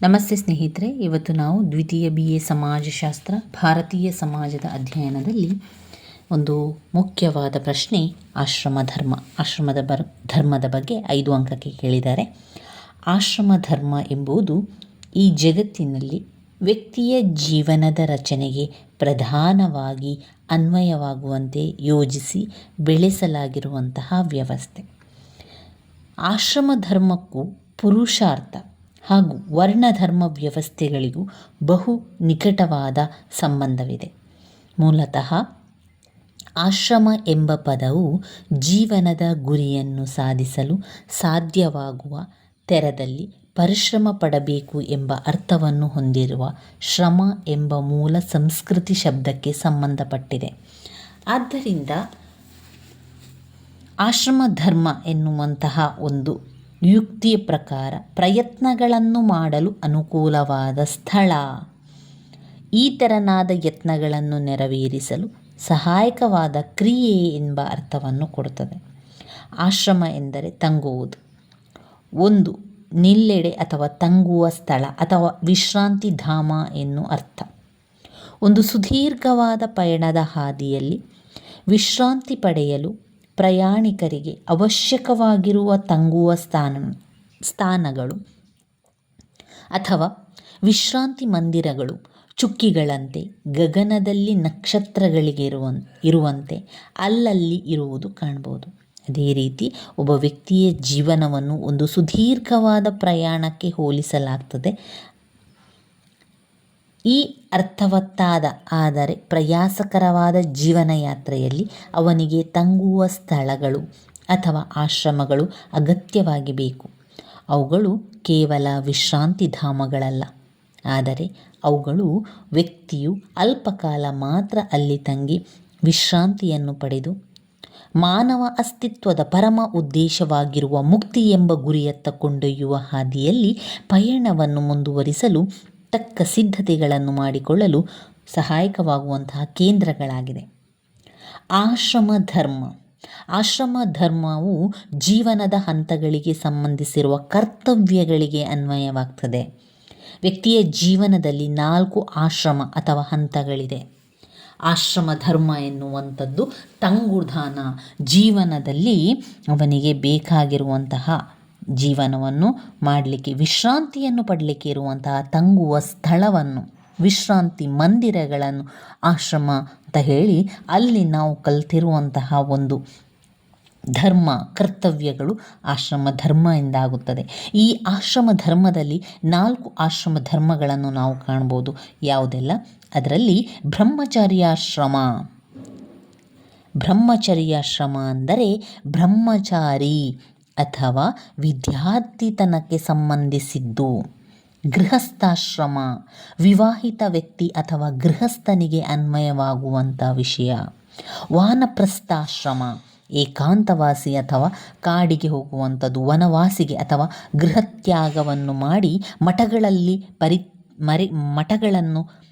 ನಮಸ್ತೆ ಸ್ನೇಹಿತರೆ, ಇವತ್ತು ನಾವು ದ್ವಿತೀಯ ಬಿ ಎ ಸಮಾಜಶಾಸ್ತ್ರ ಭಾರತೀಯ ಸಮಾಜದ ಅಧ್ಯಯನದಲ್ಲಿ ಒಂದು ಮುಖ್ಯವಾದ ಪ್ರಶ್ನೆ, ಆಶ್ರಮ ಧರ್ಮ. ಆಶ್ರಮದ ಬರ್, ಧರ್ಮದ ಬಗ್ಗೆ ಐದು ಅಂಕಕ್ಕೆ ಕೇಳಿದ್ದಾರೆ. ಆಶ್ರಮ ಧರ್ಮ ಎಂಬುದು ಈ ಜಗತ್ತಿನಲ್ಲಿ ವ್ಯಕ್ತಿಯ ಜೀವನದ ರಚನೆಗೆ ಪ್ರಧಾನವಾಗಿ ಅನ್ವಯವಾಗುವಂತೆ ಯೋಜಿಸಿ ಬೆಳೆಸಲಾಗಿರುವಂತಹ ವ್ಯವಸ್ಥೆ. ಆಶ್ರಮ ಧರ್ಮಕ್ಕೂ ಪುರುಷಾರ್ಥ. ಹಾಗೂ ವರ್ಣಧರ್ಮ ವ್ಯವಸ್ಥೆಗಳಿಗೂ ಬಹು ನಿಕಟವಾದ ಸಂಬಂಧವಿದೆ. ಮೂಲತಃ ಆಶ್ರಮ ಎಂಬ ಪದವು ಜೀವನದ ಗುರಿಯನ್ನು ಸಾಧಿಸಲು ಸಾಧ್ಯವಾಗುವ ತೆರದಲ್ಲಿ ಪರಿಶ್ರಮ ಪಡಬೇಕು ಎಂಬ ಅರ್ಥವನ್ನು ಹೊಂದಿರುವ ಶ್ರಮ ಎಂಬ ಮೂಲ ಸಂಸ್ಕೃತಿ ಶಬ್ದಕ್ಕೆ ಸಂಬಂಧಪಟ್ಟಿದೆ. ಆದ್ದರಿಂದ ಆಶ್ರಮ ಧರ್ಮ ಎನ್ನುವಂತಹ ಒಂದು ಯುಕ್ತಿಯ ಪ್ರಕಾರ ಪ್ರಯತ್ನಗಳನ್ನು ಮಾಡಲು ಅನುಕೂಲವಾದ ಸ್ಥಳ. ಈ ತೆರನಾದ ಯತ್ನಗಳನ್ನು ನೆರವೇರಿಸಲು ಸಹಾಯಕವಾದ ಕ್ರಿಯೆ ಎಂಬ ಅರ್ಥವನ್ನು ಕೊಡುತ್ತದೆ. ಆಶ್ರಮ ಎಂದರೆ ತಂಗುವುದು. ಒಂದು, ನಿಲ್ಲೆಡೆ ಅಥವಾ ತಂಗುವ ಸ್ಥಳ ಅಥವಾ ವಿಶ್ರಾಂತಿ ಧಾಮ ಎನ್ನು ಅರ್ಥ. ಒಂದು ಸುದೀರ್ಘವಾದ ಪಯಣದ ಹಾದಿಯಲ್ಲಿ ವಿಶ್ರಾಂತಿ ಪಡೆಯಲು ಪ್ರಯಾಣಿಕರಿಗೆ ಅವಶ್ಯಕವಾಗಿರುವ ತಂಗುವ ಸ್ಥಾನ, ಸ್ಥಾನಗಳು ಅಥವಾ ವಿಶ್ರಾಂತಿ ಮಂದಿರಗಳು, ಚುಕ್ಕಿಗಳಂತೆ ಗಗನದಲ್ಲಿ ನಕ್ಷತ್ರಗಳಿಗೆ ಇರುವಂ ಇರುವಂತೆ ಅಲ್ಲಲ್ಲಿ ಇರುವುದು ಕಾಣ್ಬೋದು. ಅದೇ ರೀತಿ ಒಬ್ಬ ವ್ಯಕ್ತಿಯ ಜೀವನವನ್ನು ಒಂದು ಸುದೀರ್ಘವಾದ ಪ್ರಯಾಣಕ್ಕೆ ಹೋಲಿಸಲಾಗ್ತದೆ. ಈ ಅರ್ಥವತ್ತಾದ, ಆದರೆ ಪ್ರಯಾಸಕರವಾದ ಜೀವನ ಯಾತ್ರೆಯಲ್ಲಿ ಅವನಿಗೆ ತಂಗುವ ಸ್ಥಳಗಳು ಅಥವಾ ಆಶ್ರಮಗಳು ಅಗತ್ಯವಾಗಿ ಬೇಕು ಅವುಗಳು ಕೇವಲ ವಿಶ್ರಾಂತಿ ಧಾಮಗಳಲ್ಲ. ಆದರೆ ಅವುಗಳು ವ್ಯಕ್ತಿಯು ಅಲ್ಪಕಾಲ ಮಾತ್ರ ಅಲ್ಲಿ ತಂಗಿ ವಿಶ್ರಾಂತಿಯನ್ನು ಪಡೆದು ಮಾನವ ಅಸ್ತಿತ್ವದ ಪರಮ ಉದ್ದೇಶವಾಗಿರುವ ಮುಕ್ತಿ ಎಂಬ ಗುರಿಯತ್ತ ಕೊಂಡೊಯ್ಯುವ ಹಾದಿಯಲ್ಲಿ ಪಯಣವನ್ನು ಮುಂದುವರಿಸಲು ತಕ್ಕ ಸಿದ್ಧತೆಗಳನ್ನು ಮಾಡಿಕೊಳ್ಳಲು ಸಹಾಯಕವಾಗುವಂತಹ ಕೇಂದ್ರಗಳಾಗಿದೆ ಆಶ್ರಮ ಧರ್ಮ. ಆಶ್ರಮ ಧರ್ಮವು ಜೀವನದ ಹಂತಗಳಿಗೆ ಸಂಬಂಧಿಸಿರುವ ಕರ್ತವ್ಯಗಳಿಗೆ ಅನ್ವಯವಾಗ್ತದೆ. ವ್ಯಕ್ತಿಯ ಜೀವನದಲ್ಲಿ ನಾಲ್ಕು ಆಶ್ರಮ ಅಥವಾ ಹಂತಗಳಿದೆ ಆಶ್ರಮ ಧರ್ಮ ಎನ್ನುವಂಥದ್ದು ತಂಗುಧಾನ ಜೀವನದಲ್ಲಿ ಅವನಿಗೆ ಬೇಕಾಗಿರುವಂತಹ ಜೀವನವನ್ನು ಮಾಡಲಿಕ್ಕೆ, ವಿಶ್ರಾಂತಿಯನ್ನು ಪಡಲಿಕ್ಕೆ ಇರುವಂತಹ ತಂಗುವ ಸ್ಥಳವನ್ನು, ವಿಶ್ರಾಂತಿ ಮಂದಿರಗಳನ್ನು ಆಶ್ರಮ ಅಂತ ಹೇಳಿ ಅಲ್ಲಿ ನಾವು ಕಲ್ತಿರುವಂತಹ ಒಂದು ಧರ್ಮ, ಕರ್ತವ್ಯಗಳು ಆಶ್ರಮ ಧರ್ಮ ಎಂದಾಗುತ್ತದೆ ಈ ಆಶ್ರಮ ಧರ್ಮದಲ್ಲಿ ನಾಲ್ಕು ಆಶ್ರಮ ಧರ್ಮಗಳನ್ನು ನಾವು ಕಾಣ್ಬೋದು. ಯಾವುದೆಲ್ಲ? ಅದರಲ್ಲಿ ಬ್ರಹ್ಮಚರ್ಯಾಶ್ರಮ. ಬ್ರಹ್ಮಚರ್ಯಾಶ್ರಮ ಅಂದರೆ ಬ್ರಹ್ಮಚಾರಿ. ಅಥವಾ ವಿದ್ಯಾರ್ಥಿತನಕ್ಕೆ ಸಂಬಂಧಿಸಿದ್ದು, ಗೃಹಸ್ಥಾಶ್ರಮ, ವಿವಾಹಿತ ವ್ಯಕ್ತಿ ಅಥವಾ ಗೃಹಸ್ಥನಿಗೆ ಅನ್ವಯವಾಗುವಂಥ ವಿಷಯ. ವಾನಪ್ರಸ್ಥಾಶ್ರಮ, ಏಕಾಂತವಾಸಿ ಅಥವಾ ಕಾಡಿಗೆ ಹೋಗುವಂಥದ್ದು, ವನವಾಸಿಗೆ ಅಥವಾ ಗೃಹತ್ಯಾಗವನ್ನು ಮಾಡಿ ಮಠಗಳಲ್ಲಿ ಪರಿ, ಮರಿ, ಮಠಗಳನ್ನು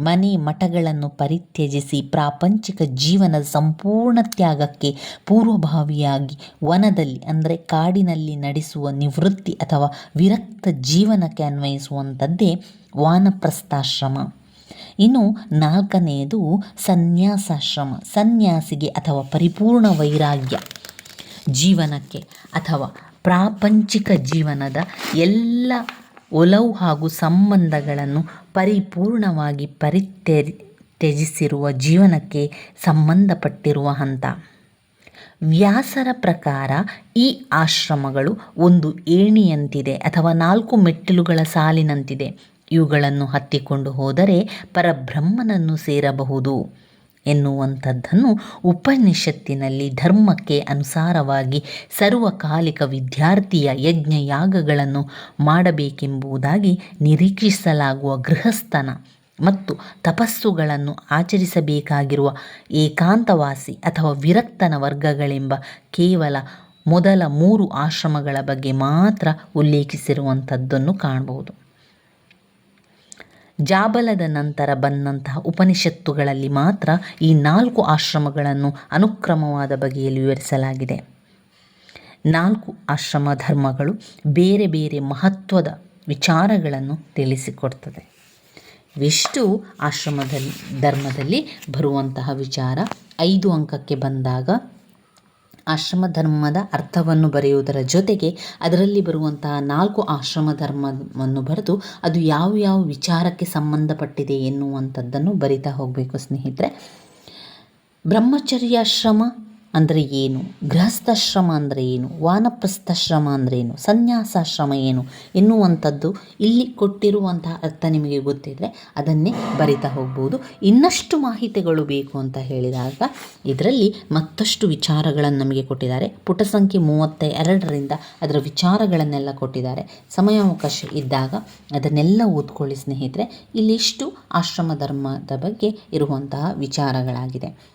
ಮನೆ ಮಠಗಳನ್ನು ಪರಿತ್ಯಜಿಸಿ ಪ್ರಾಪಂಚಿಕ ಜೀವನದ ಸಂಪೂರ್ಣ ತ್ಯಾಗಕ್ಕೆ ಪೂರ್ವಭಾವಿಯಾಗಿ ವನದಲ್ಲಿ, ಅಂದರೆ ಕಾಡಿನಲ್ಲಿ ನಡೆಸುವ ನಿವೃತ್ತಿ ಅಥವಾ ವಿರಕ್ತ ಜೀವನಕ್ಕೆ ಅನ್ವಯಿಸುವಂಥದ್ದೇ ವಾನಪ್ರಸ್ಥಾಶ್ರಮ. ಇನ್ನು ನಾಲ್ಕನೆಯದು ಸನ್ಯಾಸಾಶ್ರಮ, ಸನ್ಯಾಸಿಗೆ ಅಥವಾ ಪರಿಪೂರ್ಣ ವೈರಾಗ್ಯ. ಜೀವನಕ್ಕೆ ಅಥವಾ ಪ್ರಾಪಂಚಿಕ ಜೀವನದ ಎಲ್ಲ ಒಲವು ಹಾಗೂ ಸಂಬಂಧಗಳನ್ನು ಪರಿಪೂರ್ಣವಾಗಿ ಪರಿತ್ಯ ತ್ಯಜಿಸಿರುವ ಜೀವನಕ್ಕೆ ಸಂಬಂಧಪಟ್ಟಿರುವ ಹಂತ. ವ್ಯಾಸರ ಪ್ರಕಾರ ಈ ಆಶ್ರಮಗಳು ಒಂದು ಏಣಿಯಂತಿದೆ ಅಥವಾ ನಾಲ್ಕು ಮೆಟ್ಟಿಲುಗಳ ಸಾಲಿನಂತಿದೆ. ಇವುಗಳನ್ನು ಹತ್ತಿಕೊಂಡು ಹೋದರೆ ಪರಬ್ರಹ್ಮನನ್ನು ಸೇರಬಹುದು. ಎನ್ನುವಂಥದ್ದನ್ನು ಉಪನಿಷತ್ತಿನಲ್ಲಿ ಧರ್ಮಕ್ಕೆ ಅನುಸಾರವಾಗಿ ಸರ್ವಕಾಲಿಕ ವಿದ್ಯಾರ್ಥಿಯ ಯಜ್ಞ ಯಾಗಗಳನ್ನು ಮಾಡಬೇಕೆಂಬುದಾಗಿ ನಿರೀಕ್ಷಿಸಲಾಗುವ ಗೃಹಸ್ಥನ ಮತ್ತು ತಪಸ್ಸುಗಳನ್ನು ಆಚರಿಸಬೇಕಾಗಿರುವ ಏಕಾಂತವಾಸಿ ಅಥವಾ ವಿರಕ್ತನ ವರ್ಗಗಳೆಂಬ ಕೇವಲ ಮೊದಲ ಮೂರು ಆಶ್ರಮಗಳ ಬಗ್ಗೆ ಮಾತ್ರ ಉಲ್ಲೇಖಿಸಿರುವಂಥದ್ದನ್ನು ಕಾಣಬಹುದು. ಜಾಬಲದ ನಂತರ ಬಂದಂತಹ ಉಪನಿಷತ್ತುಗಳಲ್ಲಿ ಮಾತ್ರ ಈ ನಾಲ್ಕು ಆಶ್ರಮಗಳನ್ನು ಅನುಕ್ರಮವಾದ ಬಗೆಯಲ್ಲಿ ವಿವರಿಸಲಾಗಿದೆ. ನಾಲ್ಕು ಆಶ್ರಮ ಧರ್ಮಗಳು ಬೇರೆ ಬೇರೆ ಮಹತ್ವದ ವಿಚಾರಗಳನ್ನು ತಿಳಿಸಿಕೊಡ್ತದೆ. ಇವಿಷ್ಟು ಆಶ್ರಮದಲ್ಲಿ ಧರ್ಮದಲ್ಲಿ ಬರುವಂತಹ ವಿಚಾರ ಐದು ಅಂಕಕ್ಕೆ ಬಂದಾಗ ಆಶ್ರಮ ಧರ್ಮದ ಅರ್ಥವನ್ನು ಬರೆಯುವುದರ ಜೊತೆಗೆ ಅದರಲ್ಲಿ ಬರುವಂತಹ ನಾಲ್ಕು ಆಶ್ರಮ ಧರ್ಮವನ್ನು ಬರೆದು ಅದು ಯಾವ ಯಾವ ವಿಚಾರಕ್ಕೆ ಸಂಬಂಧಪಟ್ಟಿದೆ ಎನ್ನುವಂಥದ್ದನ್ನು ಬರಿತಾ ಹೋಗಬೇಕು ಸ್ನೇಹಿತರೆ. ಬ್ರಹ್ಮಚರ್ಯಾಶ್ರಮ ಅಂದರೆ ಏನು? ಗೃಹಸ್ಥಾಶ್ರಮ ಅಂದರೆ ಏನು? ವಾನಪ್ರಸ್ಥಾಶ್ರಮ ಅಂದರೆ ಏನು? ಸನ್ಯಾಸಾಶ್ರಮ ಏನು? ಎನ್ನುವಂಥದ್ದು ಇಲ್ಲಿ ಕೊಟ್ಟಿರುವಂತಹ ಅರ್ಥ ನಿಮಗೆ ಗೊತ್ತಿದ್ದರೆ ಅದನ್ನೇ ಬರಿತಾ ಹೋಗ್ಬೋದು. ಇನ್ನಷ್ಟು ಮಾಹಿತಿಗಳು ಬೇಕು ಅಂತ ಹೇಳಿದಾಗ ಇದರಲ್ಲಿ ಮತ್ತಷ್ಟು ವಿಚಾರಗಳನ್ನು ನಮಗೆ ಕೊಟ್ಟಿದ್ದಾರೆ. ಪುಟ ಸಂಖ್ಯೆ ಮೂವತ್ತ ಎರಡರಿಂದ ಅದರ ವಿಚಾರಗಳನ್ನೆಲ್ಲ ಕೊಟ್ಟಿದ್ದಾರೆ. ಸಮಯಾವಕಾಶ ಇದ್ದಾಗ ಅದನ್ನೆಲ್ಲ ಓದ್ಕೊಳ್ಳಿ ಸ್ನೇಹಿತರೆ. ಇಲ್ಲಿಷ್ಟು ಆಶ್ರಮ ಧರ್ಮದ ಬಗ್ಗೆ ಇರುವಂತಹ ವಿಚಾರಗಳಾಗಿದೆ.